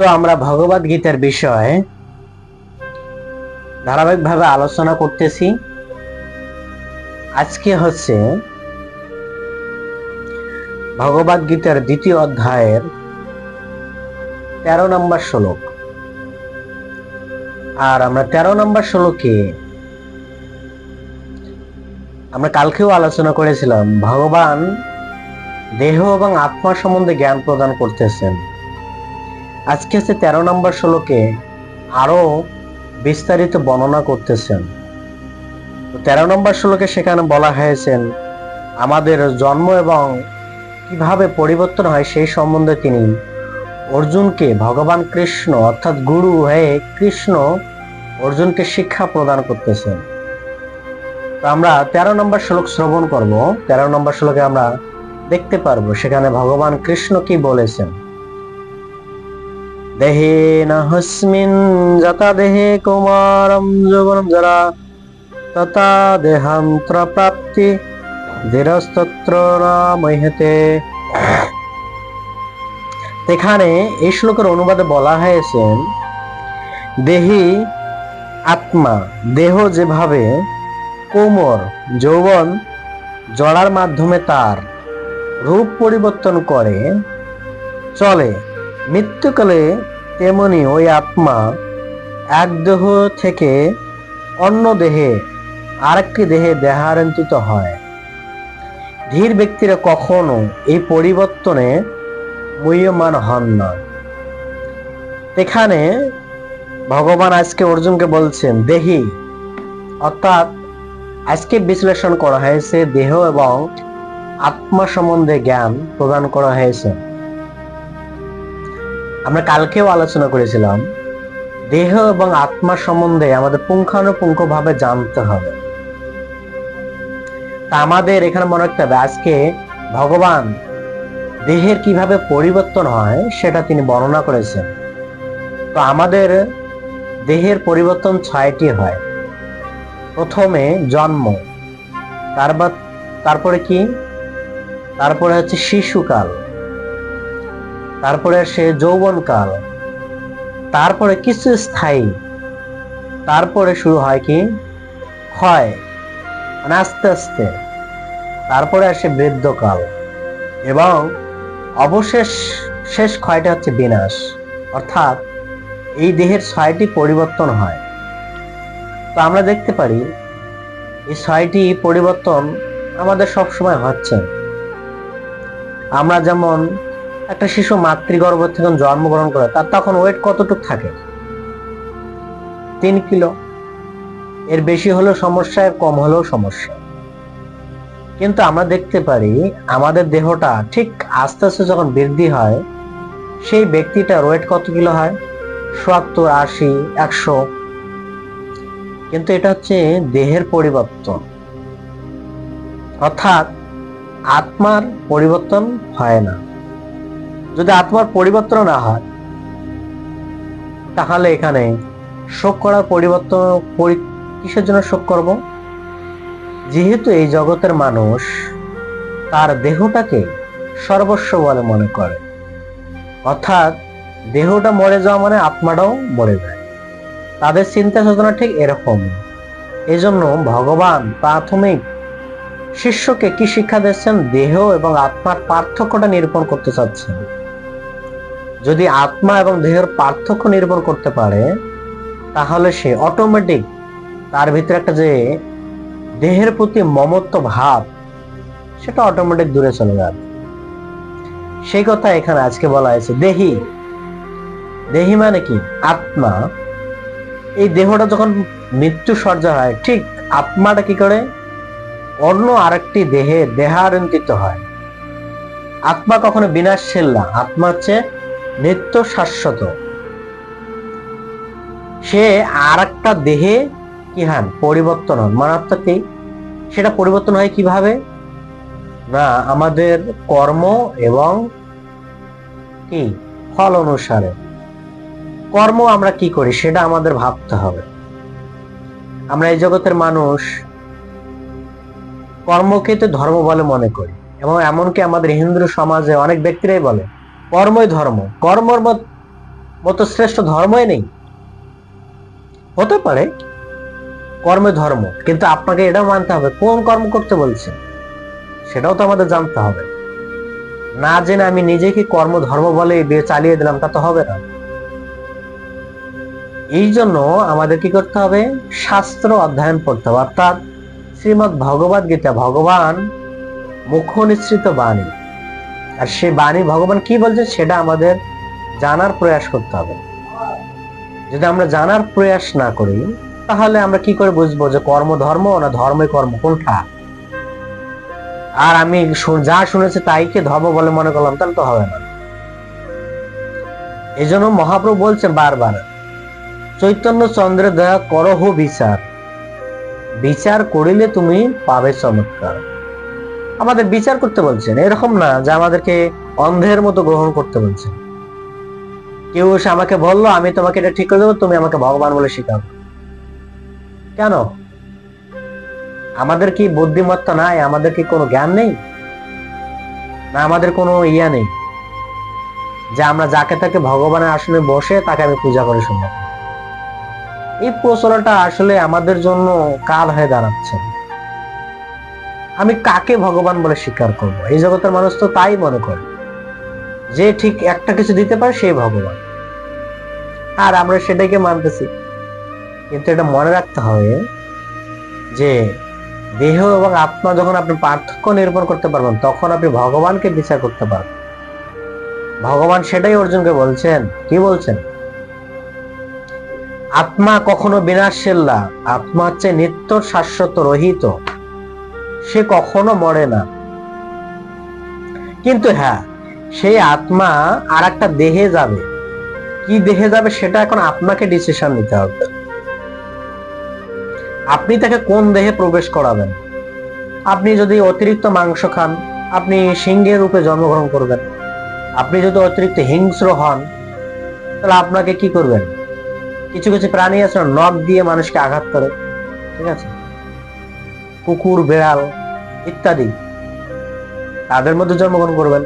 তো আমরা ভগবদ গীতার বিষয়ে ধারাবাহিকভাবে আলোচনা করতেছি। আজকে হচ্ছে ভগবদ গীতার দ্বিতীয় অধ্যায়ের তেরো নম্বর শ্লোক। আর আমরা তেরো নম্বর শ্লোকে আমরা কালকেও আলোচনা করেছিলাম, ভগবান দেহ এবং আত্মা সম্বন্ধে জ্ঞান প্রদান করতেছেন। আজকে হচ্ছে তেরো নম্বর শ্লোকে আরও বিস্তারিত বর্ণনা করতেছেন। তেরো নম্বর শ্লোকে সেখানে বলা হয়েছেন আমাদের জন্ম এবং কীভাবে পরিবর্তন হয় সেই সম্বন্ধে তিনি অর্জুনকে ভগবান কৃষ্ণ অর্থাৎ গুরু হয়ে কৃষ্ণ অর্জুনকে শিক্ষা প্রদান করতেছেন। তো আমরা তেরো নম্বর শ্লোক শ্রবণ করব। তেরো নম্বর শ্লোকে আমরা দেখতে পারব সেখানে ভগবান কৃষ্ণ কি বলেছেন। দেহে হস্মিন, যথা দেহে কুমারম যৌবনম যারা, তথা দেহান্তর প্রাপ্তি ধীরস্তত্র না মহ্যতে এখানে এই শ্লোকের অনুবাদে বলা হয়েছে, দেহি আত্মা, দেহ যেভাবে কোমর, যৌবন জড়ার মাধ্যমে তার রূপ পরিবর্তন করে, চলে, মৃত্যুকালে তেমনি ওই আত্মা এক দেহ থেকে অন্য দেহে আরেকটি দেহে দেহারন্তিত হয়। ধীর ব্যক্তিরা কখনো এই পরিবর্তনে মুহ্যমান হন না। এখানে ভগবান আজকে অর্জুনকে বলছেন, দেহি। অর্থাৎ আজকে বিশ্লেষণ করা হয়েছে দেহ এবং আত্মা সম্বন্ধে জ্ঞান প্রদান করা হয়েছে। আমরা কালকেও আলোচনা করেছিলাম, দেহ এবং আত্মা সম্বন্ধে আমাদের পুঙ্খানুপুঙ্খ ভাবে জানতে হবে। তা আমাদের এখানে মনে রাখতে হবে, আজকে ভগবান দেহের কীভাবে পরিবর্তন হয় সেটা তিনি বর্ণনা করেছেন। তো আমাদের দেহের পরিবর্তন ছয়টি হয়। প্রথমে জন্ম, তারপর তারপরে কি? তারপরে হচ্ছে শিশুকাল। তারপরে সে যৌবনকাল, তারপরে কিছু স্থায়ী, তারপরে শুরু হয় কি? ক্ষয় মানে আস্তে আস্তে। তারপরে আসে বৃদ্ধকাল এবং অবশেষ, শেষ ক্ষয়টা হচ্ছে বিনাশ। অর্থাৎ এই দেহের ছয়টি পরিবর্তন হয়। তো আমরা দেখতে পারি, এই ছয়টি পরিবর্তন আমাদের সব সময় হচ্ছে। আমরা যেমন একটা শিশু মাতৃগর্ভ থেকে জন্মগ্রহণ করে, তার তখন ওয়েট কতটুকু থাকে? তিন কিলো। এর বেশি হলেও সমস্যা, এর কম হলেও সমস্যা। কিন্তু আমরা দেখতে পারি, আমাদের দেহটা ঠিক আস্তে আস্তে যখন বৃদ্ধি হয়, সেই ব্যক্তিটার ওয়েট কত কিলো হয়? সত্তর, আশি, একশো। কিন্তু এটা হচ্ছে দেহের পরিবর্তন। অর্থাৎ আত্মার পরিবর্তন হয় না। যদি আত্মার পরিবর্তন না হয়, তাহলে এখানে শোক করার পরিবর্তন কিসের জন্য শোক করব? যেহেতু এই জগতের মানুষ তার দেহটাকে সর্বস্ব বলে মনে করে। অর্থাৎ দেহটা মরে যাওয়া মানে আত্মাটাও মরে যায়। তাদের চিন্তা চেতনা ঠিক এরকম। এজন্য ভগবান প্রাথমিক শিষ্যকে কি শিক্ষা দিচ্ছেন? দেহ এবং আত্মার পার্থক্যটা নিরূপণ করতে চাচ্ছেন। যদি আত্মা এবং দেহের পার্থক্য নির্ভর করতে পারে, তাহলে সে অটোমেটিক তার ভিতরে একটা যে দেহের প্রতি মমত্ব ভাব, সেটা অটোমেটিক দূরে চলে যাবে। সেই কথা এখানে আজকে বলা হয়েছে, দেহি। দেহি মানে কি? আত্মা। এই দেহটা যখন মৃত্যু সর্জা হয়, ঠিক আত্মাটা কি করে? অন্য আরেকটি দেহে দেহারন্তিত হয়। আত্মা কখনো বিনাশশীল না। আত্মা হচ্ছে নিত্য শাশ্বত সে আর একটা দেহে কি হন পরিবর্তন হন মারাত্মক কি? সেটা পরিবর্তন হয় কীভাবে? না, আমাদের কর্ম এবং কি? ফল অনুসারে। কর্ম আমরা কি করি, সেটা আমাদের ভাবতে হবে। আমরা এই জগতের মানুষ, কর্মকে তো ধর্ম বলে মনে করি এবং এমনকি আমাদের হিন্দু সমাজে অনেক ব্যক্তিরাই বলে কর্মই ধর্ম। কর্মর মত শ্রেষ্ঠ ধর্মই নেই। হতে পারে কর্মে ধর্ম, কিন্তু আপনাকে এটা মানতে হবে, কোন কর্ম করতে বলছে সেটাও তো আমাদের জানতে হবে। না জেনে আমি নিজেকে কর্ম ধর্ম বলে চালিয়ে দিলাম, তা তো হবে না। এই জন্য আমাদের কি করতে হবে? শাস্ত্র অধ্যয়ন করতে হবে। অর্থাৎ শ্রীমৎ ভগবদ গীতা ভগবান মুখ নিঃসৃত বাণী। আর সে বাণী ভগবান কি বলছে সেটা আমাদের জানার প্রয়াস করতে হবে। যদি আমরা জানার প্রয়াস না করি, তাহলে আমরা কি করে বুঝব যে কর্ম ধর্ম না ধর্মে কর্ম কোনটা? আর আমি যা শুনেছি তাইকে ধর্ম বলে মনে করলাম, তাহলে তো হবে না। এই জন্য মহাপ্রভু বলছেন বারবার, চৈতন্য চন্দ্রের দয়া করহ বিচার। বিচার করিলে তুমি পাবে চমৎকার। আমাদের বিচার করতে বলছেন। এরকম না যে আমাদেরকে অন্ধের মতো গ্রহণ করতে বলছেন। কেউ এসে আমাকে বলল, আমি তোমাকে এটা ঠিক করে দেবো, তুমি আমাকে ভগবান বলে শিখাও। কেন? আমাদের কি বুদ্ধিমত্তা নাই? আমাদের কি কোনো জ্ঞান নেই? না আমাদের কোনো ইয়া নেই? যে আমরা যাকে তাকে ভগবানের আসনে বসে তাকে আমি পূজা করে শুনব। এই প্রচলনটা আসলে আমাদের জন্য কাল হয়ে দাঁড়াচ্ছে। আমি কাকে ভগবান বলে স্বীকার করব? এই জগতের মানুষ তো তাই মনে করে। যে ঠিক একটা কিছু দিতে পারে সেই ভগবান। আর আমরা সেটাকে মানতেছি। কিন্তু এটা মনে রাখতে হবে যে দেহ এবং আত্মা যখন আপনি পার্থক্য নিরূপণ করতে পারবেন, তখন আপনি ভগবানকে বিচার করতে পারবেন। ভগবান সেটাই অর্জুনকে বলছেন। কি বলছেন? আত্মা কখনো বিনাশের না। আত্মা হচ্ছে নিত্য শাশ্বত রহিত। সে কখনো মরে না। কিন্তু হ্যাঁ সেই আত্মা আর একটা দেহে যাবে। কি দেহে যাবে সেটা এখন আপনাকে ডিসিশন নিতে হবে। আপনি তাকে কোন দেহে প্রবেশ করাবেন? আপনি যদি অতিরিক্ত মাংস খান, আপনি সিংহের রূপে জন্মগ্রহণ করবেন। আপনি যদি অতিরিক্ত হিংস্র হন, তাহলে আপনাকে কি করবেন? কিছু কিছু প্রাণী আছে নখ দিয়ে মানুষকে আঘাত করে। ঠিক আছে? কুকুর, বেড়াল ইত্যাদি। তাদের মধ্যে জন্মগ্রহণ করবেন।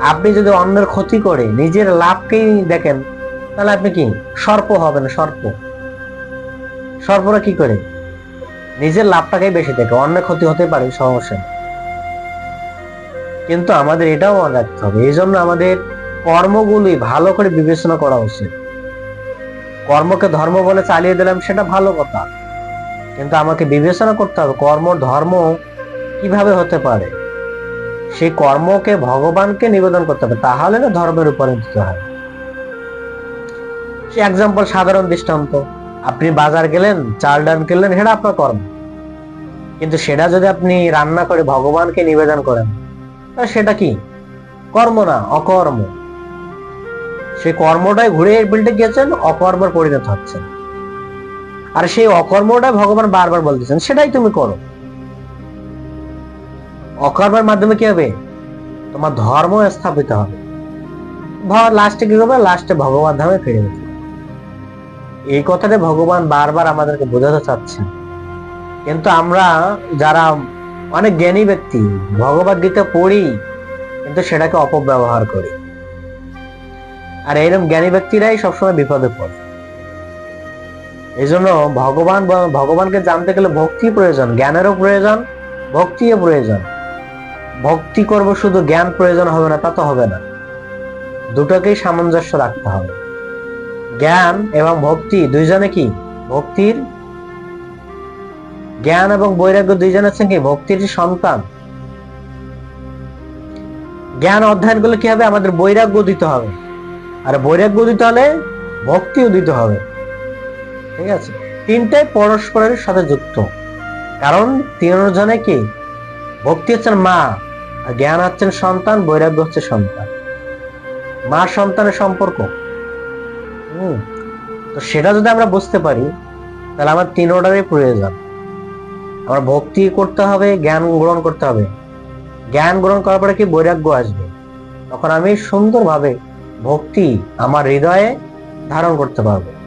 আপনি যদি অন্যের ক্ষতি করে, নিজের লাভকেই দেখেন, তাহলে আপনি কি? সর্প হবেন, সর্প। সর্পরা কি করে? নিজের লাভটাকেই বেশি দেখে, অন্যের ক্ষতি হতে পারে, সমস্যা কিন্তু আমাদের এটাও মনে রাখতে হবে এই জন্য আমাদের কর্মগুলি ভালো করে বিবেচনা করা উচিত। কর্মকে ধর্ম বলে চালিয়ে দিলাম, সেটা ভালো কথা। কিন্তু আমাকে বিবেচনা করতে হবে, কর্ম, ধর্ম কীভাবে হতে পারে? সেই কর্মকে ভগবানকে নিবেদন করতে হবে, তাহলে না ধর্মের উপরে দিতে হয়। সে এক্সাম্পল সাধারণ দৃষ্টান্ত। আপনি বাজার গেলেন, চাল ডাল কিনলেন, সেটা আপনার কর্ম। কিন্তু সেটা যদি আপনি রান্না করে ভগবানকে নিবেদন করেন সেটা কি? কর্ম না, অকর্ম। সেই কর্মটাই ঘুরে বিল্টে গেছেন অকর্মের পরিণত হচ্ছেন। আর সেই অকর্মটা ভগবান বারবার বলতেছেন, সেটাই তুমি করো। অকর্মের মাধ্যমে কি হবে? তোমার ধর্ম স্থাপিত হবে। লাস্টে কি হবে লাস্টে ভগবান ধামে ফিরে যেতে এই কথাটা ভগবান বারবার আমাদেরকে বোঝাতে চাচ্ছেন। কিন্তু আমরা যারা অনেক জ্ঞানী ব্যক্তি, ভগবত গীতা পড়ি, কিন্তু সেটাকে অপব্যবহার করি। আর এরকম জ্ঞানী ব্যক্তিরাই সবসময় বিপদে পড়ে। এই জন্য ভগবান ভগবানকে জানতে গেলে ভক্তি প্রয়োজন, জ্ঞানেরও প্রয়োজন, ভক্তিও প্রয়োজন। ভক্তি করব শুধু জ্ঞান প্রয়োজন হবে না, তা তো হবে না। দুটোকেই সামঞ্জস্য রাখতে হবে। জ্ঞান এবং ভক্তি দুইজনে কি? ভক্তির? জ্ঞান এবং বৈরাগ্য দুইজন আছেন কি? ভক্তির সন্তান। জ্ঞান অধ্যয়ন করলে কি হবে? আমাদের বৈরাগ্য দিতে হবে। আর বৈরাগ্য দিতে হলে ভক্তিও দিতে হবে। ঠিক আছে? তিনটাই পরস্পরের সাথে যুক্ত। কারণ তিনজনে কি? ভক্তি হচ্ছেন মা, আর জ্ঞান হচ্ছেন সন্তান, বৈরাগ্য হচ্ছে সন্তান। মা সন্তানের সম্পর্ক। হুম? তো সেটা যদি আমরা বুঝতে পারি, তাহলে আমার তিনোটারই প্রয়োজন। আমার ভক্তি করতে হবে, জ্ঞান গ্রহণ করতে হবে। জ্ঞান গ্রহণ করার পরে কি বৈরাগ্য আসবে? তখন আমি সুন্দরভাবে ভক্তি আমার হৃদয়ে ধারণ করতে পারব।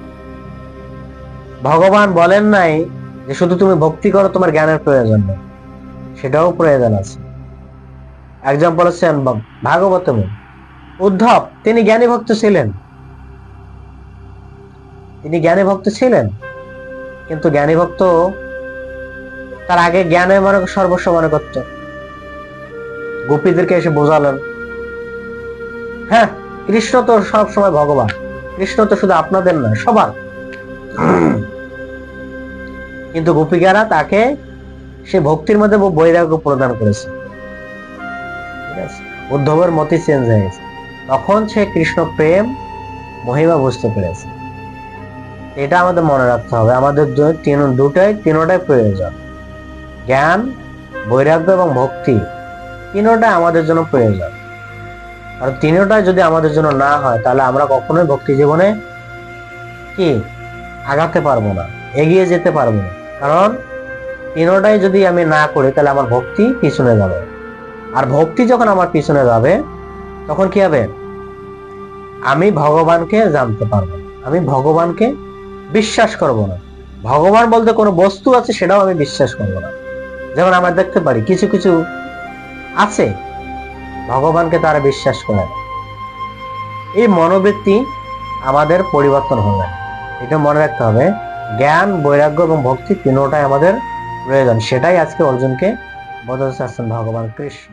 ভগবান বলেন নাই যে শুধু তুমি ভক্তি করো, তোমার জ্ঞানের প্রয়োজন নেই। সেটাও প্রয়োজন আছে। একজন বলেছেন ভাগবতম উদ্ধব, তিনি জ্ঞানী ভক্ত ছিলেন। তিনি জ্ঞানী ভক্ত ছিলেন, কিন্তু জ্ঞানী ভক্ত তার আগে জ্ঞানে মনে সর্বস্ব মনে করত। গোপীদেরকে এসে বোঝালেন হ্যাঁ কৃষ্ণ তো সব সময় ভগবান। কৃষ্ণ তো শুধু আপনাদের নয়, সবার। কিন্তু গোপিকারা তাকে সে ভক্তির মধ্যে বৈরাগ্য প্রদান করেছে। উদ্ধবের মতি চেঞ্জ হয়ে গেছে। তখন সে কৃষ্ণ প্রেম, মহিমা বুঝতে পেরেছে। এটা আমাদের মনে রাখতে হবে। আমাদের দুটাই, তিনোটাই প্রয়োজন। জ্ঞান, বৈরাগ্য এবং ভক্তি তিনোটাই আমাদের জন্য প্রয়োজন। আর তিনোটাই যদি আমাদের জন্য না হয়, তাহলে আমরা কখনোই ভক্তি জীবনে কি? আগাতে পারব না। এগিয়ে যেতে পারব না। কারণ তিনোটাই যদি আমি না করি, তাহলে আমার ভক্তি পিছনে যাবে। আর ভক্তি যখন আমার পিছনে যাবে, তখন কি হবে? আমি ভগবানকে জানতে পারব আমি ভগবানকে বিশ্বাস করব না। ভগবান বলতে কোনো বস্তু আছে, সেটাও আমি বিশ্বাস করব না। যেমন আমরা দেখতে পারি, কিছু কিছু আছে, ভগবানকে তারা বিশ্বাস করে এই মনোবৃত্তি আমাদের পরিবর্তন হবে এটা মনে রাখতে হবে। জ্ঞান বৈরাগ্য এবং ভক্তি তিনোটাই আমাদের প্রয়োজন। সেটাই আজকে অর্জুনকে চাচ্ছেন ভগবান কৃষ্ণ।